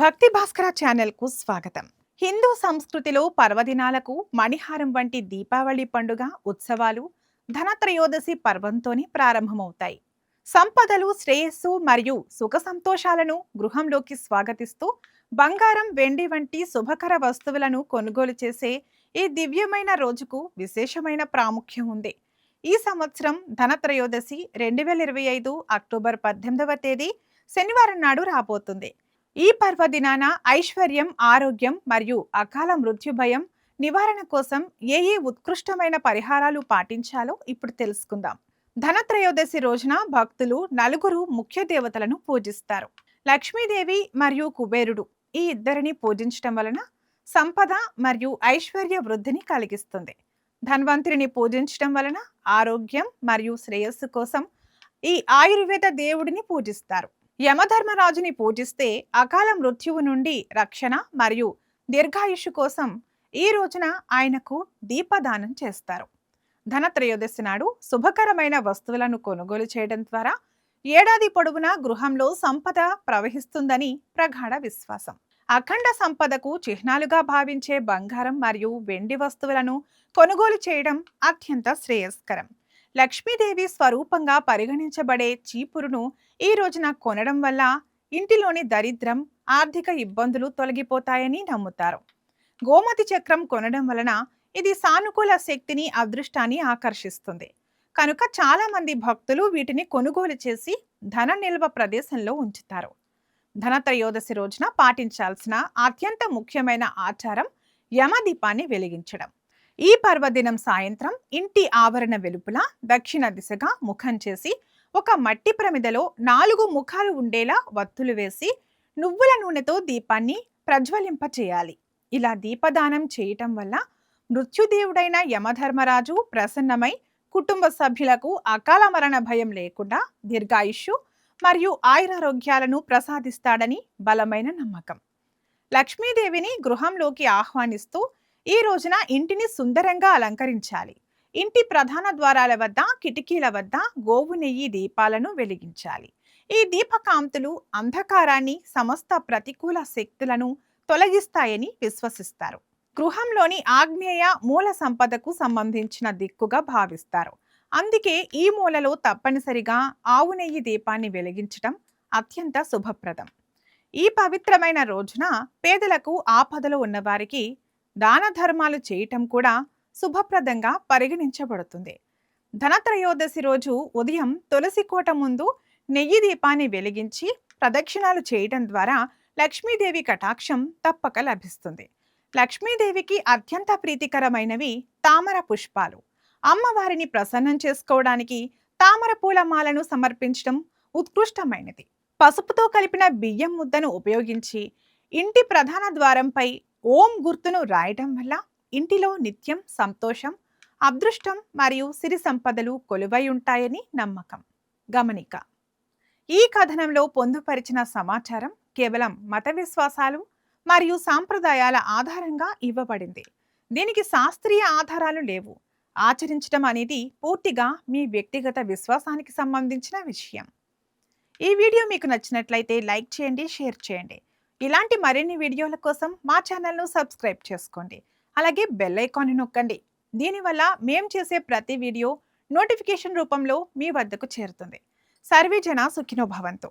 భక్తి భాస్కర ఛానల్కు స్వాగతం. హిందూ సంస్కృతిలో పర్వదినాలకు మణిహారం వంటి దీపావళి పండుగ ఉత్సవాలు ధనత్రయోదశి పర్వంతోనే ప్రారంభమవుతాయి. సంపదలు శ్రేయస్సు మరియు సుఖ సంతోషాలను గృహంలోకి స్వాగతిస్తూ బంగారం వెండి వంటి శుభకర వస్తువులను కొనుగోలు చేసే ఈ దివ్యమైన రోజుకు విశేషమైన ప్రాముఖ్యం ఉంది. ఈ సంవత్సరం ధనత్రయోదశి రెండు వేల ఇరవై ఐదు అక్టోబర్ పద్దెనిమిదవ తేదీ శనివారం నాడు రాబోతుంది. ఈ పర్వదినాన ఐశ్వర్యం ఆరోగ్యం మరియు అకాల మృత్యు భయం నివారణ కోసం ఏ ఏ ఉత్కృష్టమైన పరిహారాలు పాటించాలో ఇప్పుడు తెలుసుకుందాం. ధనత్రయోదశి రోజున భక్తులు నలుగురు ముఖ్య దేవతలను పూజిస్తారు. లక్ష్మీదేవి మరియు కుబేరుడు ఈ ఇద్దరిని పూజించటం వలన సంపద మరియు ఐశ్వర్య వృద్ధిని కలిగిస్తుంది. ధన్వంతుడిని పూజించటం వలన ఆరోగ్యం మరియు శ్రేయస్సు కోసం ఈ ఆయుర్వేద దేవుడిని పూజిస్తారు. యమధర్మరాజుని పూజిస్తే అకాల మృత్యువు నుండి రక్షణ మరియు దీర్ఘాయుషు కోసం ఈ రోజున ఆయనకు దీపదానం చేస్తారు. ధనత్రయోదశి నాడు శుభకరమైన వస్తువులను కొనుగోలు చేయడం ద్వారా ఏడాది పొడవునా గృహంలో సంపద ప్రవహిస్తుందని ప్రగాఢ విశ్వాసం. అఖండ సంపదకు చిహ్నాలుగా భావించే బంగారం మరియు వెండి వస్తువులను కొనుగోలు చేయడం అత్యంత శ్రేయస్కరం. లక్ష్మీదేవి స్వరూపంగా పరిగణించబడే చీపురును ఈ రోజున కొనడం వల్ల ఇంటిలోని దరిద్రం ఆర్థిక ఇబ్బందులు తొలగిపోతాయని నమ్ముతారు. గోమతి చక్రం కొనడం వలన ఇది సానుకూల శక్తిని అదృష్టాన్ని ఆకర్షిస్తుంది. కనుక చాలామంది భక్తులు వీటిని కొనుగోలు చేసి ధన నిల్వ ప్రదేశంలో ఉంచుతారు. ధనత్రయోదశి రోజున పాటించాల్సిన అత్యంత ముఖ్యమైన ఆచారం యమదీపాన్ని వెలిగించడం. ఈ పర్వదినం సాయంత్రం ఇంటి ఆవరణ వెలుపుల దక్షిణ దిశగా ముఖం చేసి ఒక మట్టి ప్రమిదలో నాలుగు ముఖాలు ఉండేలా వత్తులు వేసి నువ్వుల నూనెతో దీపాన్ని ప్రజ్వలింపచేయాలి ఇలా దీపదానం చేయటం వల్ల మృత్యుదేవుడైన యమధర్మరాజు ప్రసన్నమై కుటుంబ సభ్యులకు అకాల మరణ భయం లేకుండా దీర్ఘాయుష్యు మరియు ఆయురారోగ్యాలను ప్రసాదిస్తాడని బలమైన నమ్మకం. లక్ష్మీదేవిని గృహంలోకి ఆహ్వానిస్తూ ఈ రోజున ఇంటిని సుందరంగా అలంకరించాలి. ఇంటి ప్రధాన ద్వారాల వద్ద కిటికీల వద్ద గోవు నెయ్యి దీపాలను వెలిగించాలి. ఈ దీపకాంతులు అంధకారాన్ని సమస్త ప్రతికూల శక్తులను తొలగిస్తాయని విశ్వసిస్తారు. గృహంలోని ఆగ్నేయ మూల సంపదకు సంబంధించిన దిక్కుగా భావిస్తారు. అందుకే ఈ మూలలో తప్పనిసరిగా ఆవు నెయ్యి దీపాన్ని వెలిగించటం అత్యంత శుభప్రదం. ఈ పవిత్రమైన రోజున పేదలకు ఆపదలో ఉన్నవారికి దాన ధర్మాలు చేయటం కూడా శుభప్రదంగా పరిగణించబడుతుంది. ధనత్రయోదశి రోజు ఉదయం తులసి కోట ముందు నెయ్యి దీపాన్ని వెలిగించి ప్రదక్షిణాలు చేయటం ద్వారా లక్ష్మీదేవి కటాక్షం తప్పక లభిస్తుంది. లక్ష్మీదేవికి అత్యంత ప్రీతికరమైనవి తామర పుష్పాలు. అమ్మవారిని ప్రసన్నం చేసుకోవడానికి తామర పూల మాలను సమర్పించడం ఉత్కృష్టమైనది. పసుపుతో కలిపిన బియ్యం ముద్దను ఉపయోగించి ఇంటి ప్రధాన ద్వారంపై ఓం గుర్తును రాయటం వల్ల ఇంటిలో నిత్యం సంతోషం అదృష్టం మరియు సిరి సంపదలు కొలువై ఉంటాయని నమ్మకం. గమనిక. ఈ కథనంలో పొందుపరిచిన సమాచారం కేవలం మత విశ్వాసాలు మరియు సాంప్రదాయాల ఆధారంగా ఇవ్వబడింది. దీనికి శాస్త్రీయ ఆధారాలు లేవు. ఆచరించడం అనేది పూర్తిగా మీ వ్యక్తిగత విశ్వాసానికి సంబంధించిన విషయం. ఈ వీడియో మీకు నచ్చినట్లయితే లైక్ చేయండి షేర్ చేయండి. ఇలాంటి మరిన్ని వీడియోల కోసం మా ఛానల్ను సబ్స్క్రైబ్ చేసుకోండి. అలాగే బెల్ ఐకాన్ని నొక్కండి. దీనివల్ల మేము చేసే ప్రతి వీడియో నోటిఫికేషన్ రూపంలో మీ వద్దకు చేరుతుంది. సర్వే జన సుఖినోభవంతో